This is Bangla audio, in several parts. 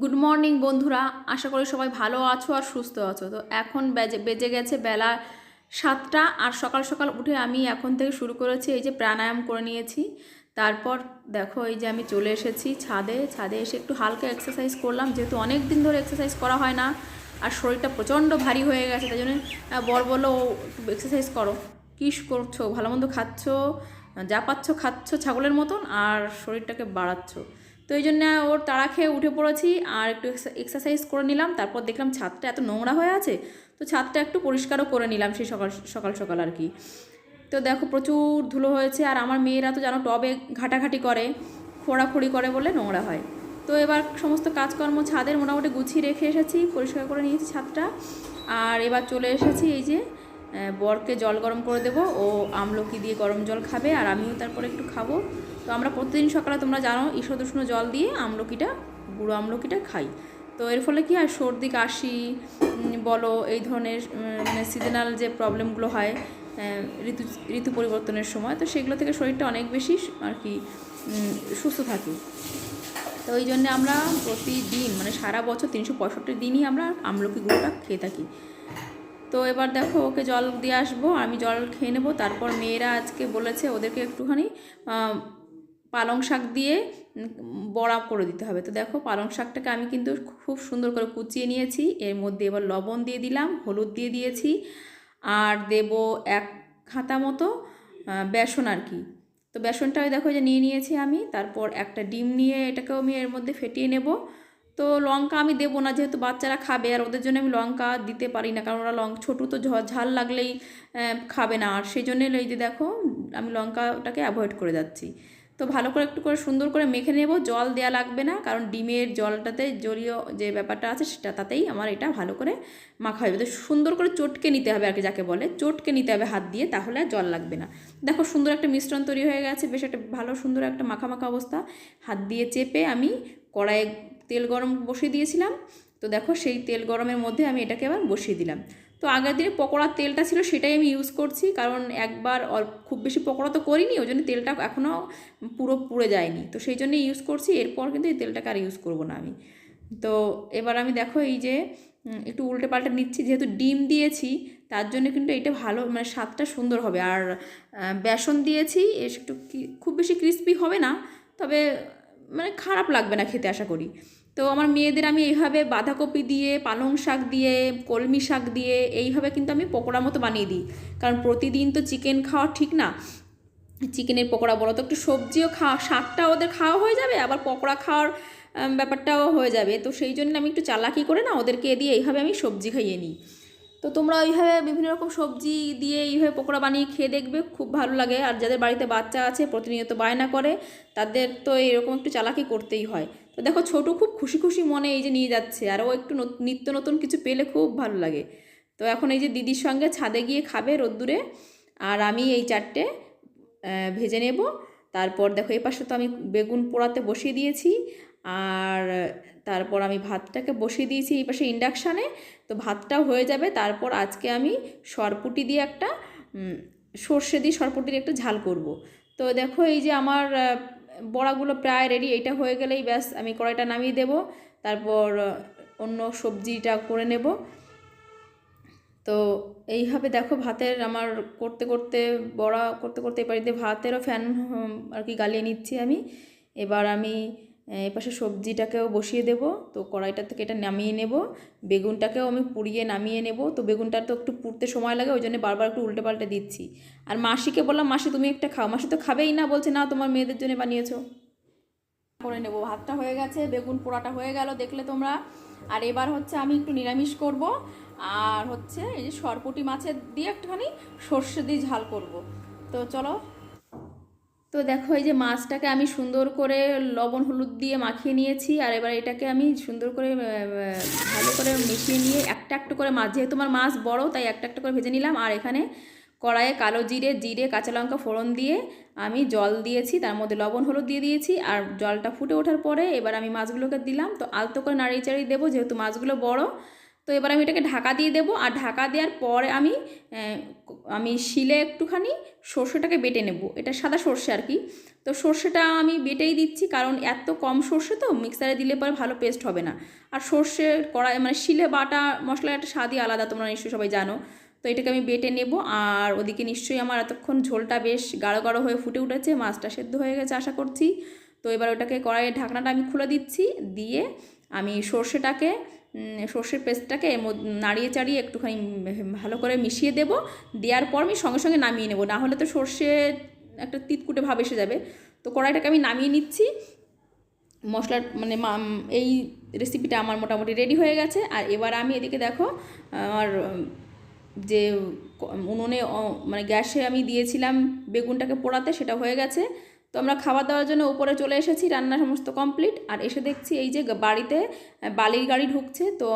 গুড মর্নিং বন্ধুরা। আশা করি সবাই ভালো আছো আর সুস্থ আছো। তো এখন বেজে বেজে গেছে বেলা সাতটা আর সকাল সকাল উঠে আমি এখন থেকে শুরু করেছি এই যে প্রাণায়াম করে নিয়েছি। তারপর দেখো এই যে আমি চলে এসেছি ছাদে। ছাদে এসে একটু হালকা এক্সারসাইজ করলাম। যেহেতু অনেক দিন ধরে এক্সারসাইজ করা হয় না আর শরীরটা প্রচণ্ড ভারী হয়ে গেছে, তাই জন্য বর বলল এক্সারসাইজ করো। কী করছ? ভালো মন্দ খাচ্ছ? যা পাচ্ছ খাচ্ছ ছাগলের মতন আর শরীরটাকে বাড়াচ্ছ। তো এই জন্য ওর তাড়া খেয়ে উঠে পড়েছি আর একটু এক্সারসাইজ করে নিলাম। তারপর দেখলাম ছাদটা এত নোংরা হয়ে আছে, তো ছাদটা একটু পরিষ্কারও করে নিলাম সেই সকাল সকাল সকাল আর কি। তো দেখো প্রচুর ধুলো হয়েছে আর আমার মেয়েরা তো জানো টবে ঘাটাঘাটি করে, খোঁড়াখুড়ি করে বলে নোংরা হয়। তো এবার সমস্ত কাজকর্ম ছাদের মোটামুটি গুছিয়ে রেখে এসেছি, পরিষ্কার করে নিয়েছি ছাদটা। আর এবার চলে এসেছি এই যে বরকে জল গরম করে দেবো। ও আমলকি দিয়ে গরম জল খাবে আর আমিও তারপরে একটু খাব। তো আমরা প্রতিদিন সকালে তোমরা জানো ঈষদুষ্ণ জল দিয়ে আমলকিটা, গুঁড়ো আমলকিটা খাই। তো এর ফলে কি হয়? সর্দি, কাশি বলো, এই ধরনের মানে সিজনাল যে প্রবলেমগুলো হয় ঋতু ঋতু পরিবর্তনের সময়, তো সেগুলো থেকে শরীরটা অনেক বেশি আর কি সুস্থ থাকে। তো ওই জন্যে আমরা প্রতিদিন মানে সারা বছর তিনশো পঁয়ষট্টি দিনই আমরা আমলকি গুঁড়োটা খেয়ে থাকি। তো এবার দেখো, ওকে জল দিয়ে আসব, আমি জল খেয়ে নেব। তারপর মেয়েরা আজকে বলেছে ওদেরকে একটুখানি পালং শাক দিয়ে বড়া করে দিতে হবে। তো দেখো পালং শাকটাকে আমি কিন্তু খুব সুন্দর করে কুচিয়ে নিয়েছি। এর মধ্যে এবার লবণ দিয়ে দিলাম, হলুদ দিয়ে দিয়েছি, আর দেব এক খাতা মতো বেসন আর কি। তো বেসনটা দেখো যে নিয়ে নিয়েছি আমি, তারপর একটা ডিম নিয়ে এটাকেও আমি এর মধ্যে ফেটিয়ে নেব। তো লঙ্কা আমি দেবো না, যেহেতু বাচ্চারা খাবে, আর ওদের জন্য আমি লঙ্কা দিতে পারি না, কারণ ওরা লং, ছোটো তো ঝাল লাগলেই খাবে না। আর সেই জন্যই এই যে দেখো, আমি লঙ্কাটাকে অ্যাভয়েড করে যাচ্ছি। তো ভালো করে একটু করে সুন্দর করে মেখে নেব। জল দেওয়া লাগবে না, কারণ ডিমের জলটাতে জলীয় যে ব্যাপারটা আছে সেটা তাতেই আমার এটা ভালো করে মাখা হবে তো সুন্দর করে চটকে নিতে হবে আর কি যাকে বলে, চটকে নিতে হবে হাত দিয়ে, তাহলে আর জল লাগবে না। দেখো সুন্দর একটা মিশ্রণ তৈরি হয়ে গেছে, বেশ একটা ভালো সুন্দর একটা মাখা মাখা অবস্থা। হাত দিয়ে চেপে আমি কড়াইয়ে তেল গরম বসিয়ে দিয়েছিলাম। তো দেখো সেই তেল গরমের মধ্যে আমি এটাকে আবার বসিয়ে দিলাম। তো আগের দিনে পকোড়ার তেলটা ছিল সেটাই আমি ইউজ করছি, কারণ একবার খুব বেশি পকোড়া তো করিনি, ওই জন্য তেলটা এখনও পুরো পুড়ে যায়নি। তো সেই জন্যই ইউজ করছি, এরপর কিন্তু এই তেলটাকে আর ইউজ করব না আমি। তো এবার আমি দেখো এই যে একটু উল্টে পাল্টে নিচ্ছি, যেহেতু ডিম দিয়েছি, তার জন্য কিন্তু এটা ভালো মানে স্বাদটা সুন্দর হবে। আর বেসন দিয়েছি, এস একটু খুব বেশি ক্রিস্পি হবে না, তবে মানে খারাপ লাগবে না খেতে, আশা করি। তো আমার মেয়েদের আমি এইভাবে বাঁধাকপি দিয়ে, পালং শাক দিয়ে, কলমি শাক দিয়ে এইভাবে কিন্তু আমি পকোড়া মতো বানিয়ে দিই। কারণ প্রতিদিন তো চিকেন খাওয়া ঠিক না। চিকেনের পকোড়া বলো তো, একটু সবজিও খাওয়া শাকটা ওদের খাওয়া হয়ে যাবে, আবার পকোড়া খাওয়ার ব্যাপারটাও হয়ে যাবে। তো সেই জন্য আমি একটু চালাকি করে না, ওদেরকে দিয়ে এইভাবে আমি সবজি খাইয়ে নিই। তো তোমরা ওইভাবে বিভিন্ন রকম সবজি দিয়ে এইভাবে পকোড়া বানিয়ে খেয়ে দেখবে, খুব ভালো লাগে। আর যাদের বাড়িতে বাচ্চা আছে, প্রতিনিয়ত বায়না করে, তাদের তো এরকম একটু চালাকি করতেই হয়। তো দেখো, ছোটো খুব খুশি খুশি মনে এই যে নিয়ে যাচ্ছে আর ও একটু নত- নিত্য নতুন কিছু পেলে খুব ভালো লাগে। তো এখন এই যে দিদির সঙ্গে ছাদে গিয়ে খাবে রোদ্দুরে, আর আমি এই চারটে ভেজে নেব। তারপর দেখো এই পাশে তো আমি বেগুন পোড়াতে বসিয়ে দিয়েছি। আর তারপর আমি ভাতটাকে বসিয়ে দিয়েছি এই পাশে ইন্ডাকশানে। তো ভাতটাও হয়ে যাবে। তারপর আজকে আমি সরপুটি দিয়ে একটা সর্ষে দিয়ে সরপুটির একটা ঝাল করব। তো দেখো এই যে আমার বড়াগুলো প্রায় রেডি এইটা হয়ে গেলেই ব্যাস আমি কড়াইটা নামিয়ে দেব। তারপর অন্য সবজিটা করে নেব। তো এইভাবে দেখো ভাতের আমার করতে করতে, বড়া করতে করতে এবার ভাতেরও ফ্যান আর কি গালিয়ে নিচ্ছি আমি। এবার আমি এপাশে সবজিটাকেও বসিয়ে দেব। তো কড়াইটা থেকে এটা নামিয়ে নেব। বেগুনটাকেও আমি পুড়িয়ে নামিয়ে নেব। তো বেগুনটা তো একটু পুড়তে সময় লাগে, ওই জন্য বারবার একটু উল্টে পাল্টে দিচ্ছি। আর মাসিকে বললাম, মাসি, তুমি একটা খাও। মাসি তো খাবেই না, বলছে, না, তোমার মেয়েদের জন্য বানিয়েছো। করে নেব। ভাতটা হয়ে গেছে, বেগুন পোড়াটা হয়ে গেল, দেখলে তোমরা। আর এবার হচ্ছে আমি একটু নিরামিষ করব। আর হচ্ছে এই যে সরপুটি মাছের দিয়ে একটুখানি সর্ষে দিয়ে ঝাল করব। তো চলো তো দেখো, এই যে মাছটাকে আমি সুন্দর করে লবণ হলুদ দিয়ে মাখিয়ে নিয়েছি, আর এবার এটাকে আমি সুন্দর করে ভালো করে মিশিয়ে নিয়ে একটা একটা করে মাছ, যেহেতু আমার মাছ বড়, তাই একটা একটা করে ভেজে নিলাম। আর এখানে কড়াইয়ে কালো জিরে জিরে, কাঁচা লঙ্কা ফোড়ন দিয়ে আমি জল দিয়েছি, তার মধ্যে লবণ হলুদ দিয়ে দিয়েছি, আর জলটা ফুটে ওঠার পরে এবার আমি মাছগুলোকে দিলাম। তো আলতো করে নাড়িয়ে চাড়িয়ে দেবো, যেহেতু মাছগুলো বড় তো এবার আমি এটাকে ঢাকা দিয়ে দেবো। আর ঢাকা দেওয়ার পরে আমি আমি শিলে একটুখানি সর্ষেটাকে বেটে নেব। এটা সাদা সর্ষে আর কি। তো সর্ষেটা আমি বেটেই দিচ্ছি কারণ এত কম সর্ষে তো মিক্সারে দিলে পরে ভালো পেস্ট হবে না। আর সর্ষে কড়াই মানে শিলে বাটা মশলার একটা স্বাদই আলাদা, তোমরা নিশ্চয়ই সবাই জানো। তো এটাকে আমি বেটে নেব। আর ওদিকে নিশ্চয়ই আমার এতক্ষণ ঝোলটা বেশ গাঢ় গাঢ় হয়ে ফুটে উঠেছে, মাছটা সেদ্ধ হয়ে গেছে আশা করছি। তো এবার ওটাকে কড়াইয়ের ঢাকনাটা আমি খুলে দিচ্ছি। দিয়ে আমি সর্ষেটাকে সর্ষের পেস্টটাকে নাড়িয়ে চাড়িয়ে একটুখানি ভালো করে মিশিয়ে দেব। দেওয়ার পর আমি সঙ্গে সঙ্গে নামিয়ে নেব। না হলে তো সর্ষে একটা তিতকুটে ভাব এসে যাবে। তো কড়াইটাকে আমি নামিয়ে নিচ্ছি। মশলার মানে এই রেসিপিটা আমার মোটামুটি রেডি হয়ে গেছে। আর এবার আমি এদিকে দেখো, আমার যে উনুনে মানে গ্যাসে আমি দিয়েছিলাম বেগুনটাকে পোড়াতে, সেটা হয়ে গেছে। তো আমরা খাবার দাওয়ার জন্য উপরে চলে এসেছি রান্না সমস্ত কমপ্লিট আর এসে দেখছি এই যে বাড়িতে বালির গাড়ি ঢুকছে। তো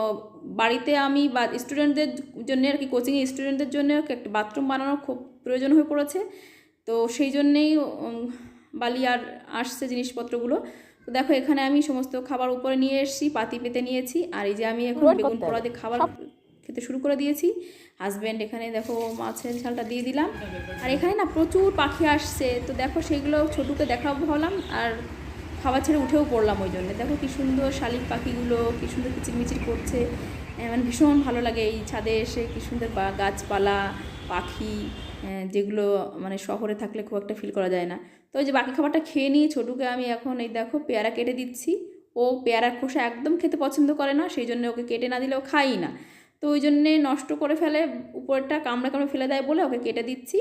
বাড়িতে আমি বা স্টুডেন্টদের জন্য আর কি কোচিংয়ে স্টুডেন্টদের জন্য একটা বাথরুম বানানোর খুব প্রয়োজন হয়ে পড়েছে। তো সেই জন্যেই বালি আর আসছে জিনিসপত্রগুলো। তো দেখো এখানে আমি সমস্ত খাবার উপরে নিয়ে এসেছি পাতি পেতে নিয়েছি। আর এই যে আমি এখন বেগুন পোড়া দিয়ে খাবার খেতে শুরু করে দিয়েছি। হাজব্যান্ড এখানে দেখো মাছের ঝালটা দিয়ে দিলাম। আর এখানে না প্রচুর পাখি আসছে। তো দেখো সেগুলো ছোটুকে দেখাবো ভাবলাম। আর খাবার ছেড়ে উঠেও পড়লাম ওই জন্য। দেখো কী সুন্দর শালিক পাখিগুলো, কী সুন্দর কিচিরমিচির করছে। মানে ভীষণ ভালো লাগে এই ছাদে এসে। কি সুন্দর গাছপালা, পাখি যেগুলো মানে শহরে থাকলে খুব একটা ফিল করা যায় না। তো ওই যে বাকি খাবারটা খেয়ে নিয়ে ছোটুকে আমি এখন এই দেখো পেয়ারা কেটে দিচ্ছি। ও পেয়ারার খোসা একদম খেতে পছন্দ করে না, সেই জন্য ওকে কেটে না দিলেও খাই না। তো ওই জন্যে নষ্ট করে ফেলে, উপরটা কামড়ে কামড়ে ফেলে দেয় বলে ওকে কেটে দিচ্ছি।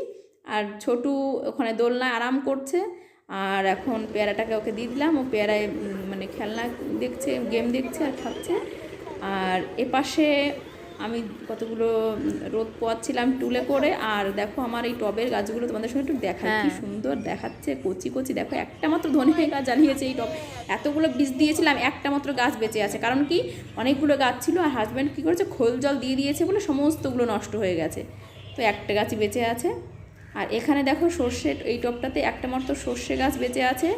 আর ছোটু ওখানে দোলনায় আরাম করছে। আর এখন পেয়ারাটাকে ওকে দিয়ে দিলাম। ও পেয়ারায় মানে খেলনা দেখছে গেম দেখছে আর খাচ্ছে। আর এপাশে আমি কতগুলো রোদ পোয়াচ্ছিলাম টুলে করে আর দেখো আমার এই টবের গাছগুলো তোমাদের সঙ্গে একটু দেখাই। কি সুন্দর দেখাচ্ছে কচি কচি। দেখো একটা মাত্র ধনে গাছ জ্বালিয়েছে এই টব। এতগুলো বীজ দিয়েছিলাম একটা মাত্র গাছ বেঁচে আছে। কারণ কি? অনেকগুলো গাছ ছিল আর হাজব্যান্ড কী করেছে? খোল জল দিয়ে দিয়েছে বলে সমস্তগুলো নষ্ট হয়ে গেছে। তো একটা গাছই বেঁচে আছে। আর এখানে দেখো সর্ষে এই টবটাতে একটা মাত্র সর্ষে গাছ বেঁচে আছে।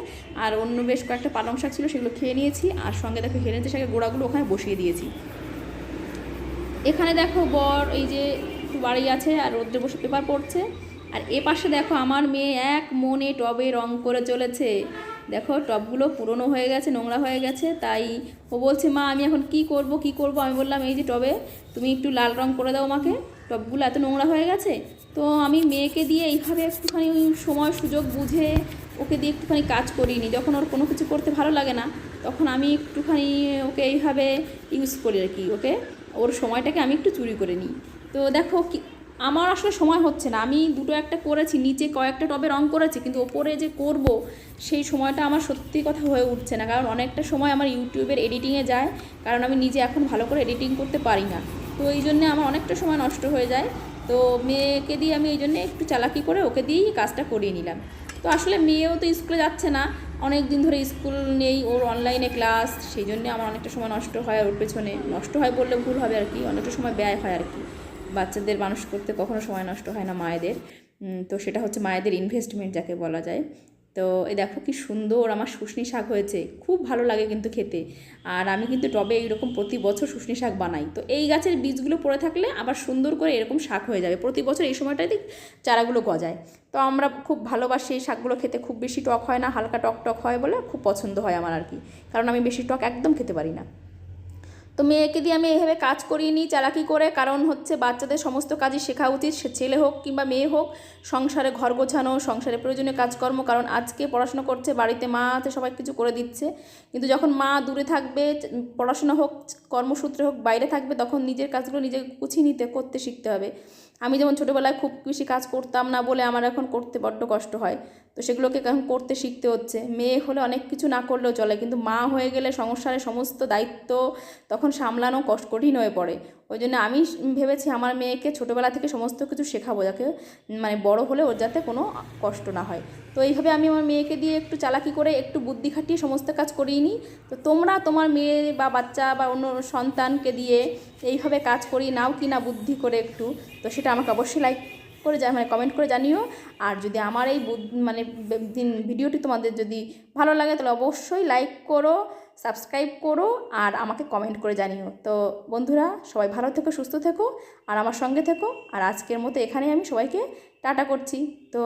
আর অন্য বেশ কয়েকটা পালং শাক ছিল সেগুলো খেয়ে নিয়েছি। আর সঙ্গে দেখো হেরেঞ্চে শাকের গোড়াগুলো ওখানে বসিয়ে দিয়েছি। এখানে দেখো বর এই যে বাড়ি আছে আর রোদ্রে বসে পেপার পড়ছে। আর এ পাশে দেখো আমার মেয়ে এক মনে টবে রং করে চলেছে। দেখো, টবগুলো পুরনো হয়ে গেছে, নোংরা হয়ে গেছে। তাই ও বলছে, মা, আমি এখন কি করব কি করব? আমি বললাম, এই যে টবে, তুমি একটু লাল রং করে দাও আমাকে। টবগুলো এত নোংরা হয়ে গেছে। তো আমি মেয়েকে দিয়ে এইভাবে একটুখানি সময় সুযোগ বুঝে ওকে দিয়ে একটুখানি কাজ করিনি যখন ওর কোনো কিছু করতে ভালো লাগে না, তখন আমি একটুখানি ওকে এইভাবে ইউজ করি আর কি, ওকে। ওর সময়টাকে আমি একটু চুরি করে নিই। তো দেখো কি, আমার আসলে সময় হচ্ছে না। আমি দুটো একটা করেছি, নিচে কয়েকটা টবে রং করেছি, কিন্তু ওপরে যে করব, সেই সময়টা আমার সত্যি কথা হয়ে উঠছে না। কারণ অনেকটা সময় আমার ইউটিউবের এডিটিংয়ে যায়, কারণ আমি নিজে এখন ভালো করে এডিটিং করতে পারি না। তো এই জন্যে আমার অনেকটা সময় নষ্ট হয়ে যায়। তো মেয়েকে দিয়ে আমি এই জন্যে একটু চালাকি করে ওকে দিয়েই কাজটা করিয়ে নিলাম। তো আসলে মেয়েও তো স্কুলে যাচ্ছে না। অনেক দিন ধরে স্কুল নেই, ওর অনলাইনে ক্লাস সেই জন্য আমার অনেকটা সময় নষ্ট হয় ওর পেছনে। নষ্ট হয় বললে ভুল হবে আর কি, অনেকটা সময় ব্যয় হয় আর কি। বাচ্চাদের মানুষ করতে কখনো সময় নষ্ট হয় না মায়েদের। তো সেটা হচ্ছে মায়েদের ইনভেস্টমেন্ট যাকে বলা যায়। তো এই দেখো কি সুন্দর আমার শুশনি শাক হয়েছে। খুব ভালো লাগে কিন্তু খেতে। আর আমি কিন্তু টবে এইরকম প্রতি বছর শুশনি শাক বানাই। তো এই গাছের বীজগুলো পড়ে থাকলে আবার সুন্দর করে এরকম শাক হয়ে যাবে। প্রতি বছর এই সময়টাতে চারাগুলো গজায়। তো আমরা খুব ভালোবাসি এই শাকগুলো খেতে। খুব বেশি টক হয় না, হালকা টক টক হয় বলে খুব পছন্দ হয় আমার আর কি। কারণ আমি বেশি টক একদম খেতে পারি না। তো মেয়েকে দিয়ে আমি এভাবে কাজ করিয়ে নিই চালাকি করে। কারণ হচ্ছে বাচ্চাদের সমস্ত কাজই শেখা উচিত, সে ছেলে হোক কিংবা মেয়ে হোক। সংসারে ঘর গোছানো, সংসারে প্রয়োজনীয় কাজকর্ম, কারণ আজকে পড়াশোনা করছে, বাড়িতে মা আছে, সবাই কিছু করে দিচ্ছে। কিন্তু যখন মা দূরে থাকবে, পড়াশোনা হোক, কর্মসূত্রে হোক, বাইরে থাকবে, তখন নিজের কাজগুলো নিজে গুছিয়ে নিতে, করতে শিখতে হবে। আমি যেমন ছোটোবেলায় খুব বেশি কাজ করতাম না বলে আমার এখন করতে বড্ড কষ্ট হয়। তো সেগুলোকে এখন করতে শিখতে হচ্ছে। মেয়ে হলে অনেক কিছু না করলেও চলে, কিন্তু মা হয়ে গেলে সংসারে সমস্ত দায়িত্ব তখন সামলানো কষ্ট কঠিন হয়ে পড়ে, ওই জন্য আমি ভেবেছি আমার মেয়েকে ছোটোবেলা থেকে সমস্ত কিছু শেখাবো যাকে মানে বড় হলে ওর যাতে কোনো কষ্ট না হয়। তো এইভাবে আমি আমার মেয়েকে দিয়ে একটু চালাকি করে একটু বুদ্ধি খাটিয়ে সমস্ত কাজ করিয়ে নিই। তো তোমরা তোমার মেয়ে বা বাচ্চা বা অন্য সন্তানকে দিয়ে এইভাবে কাজ করি নাও কি না বুদ্ধি করে একটু। তো সেটা আমাকে অবশ্যই লাইক করে যা মানে কমেন্ট করে জানিও। আর যদি আমার এই মানে ভিডিওটি তোমাদের যদি ভালো লাগে তাহলে অবশ্যই লাইক করো। সাবস্ক্রাইব করো আর আমাকে কমেন্ট করে জানিও। তো বন্ধুরা, সবাই ভালো থেকো, সুস্থ থেকো আর আমার সঙ্গে থেকো। আর আজকের মতো এখানে আমি সবাইকে টাটা করছি। তো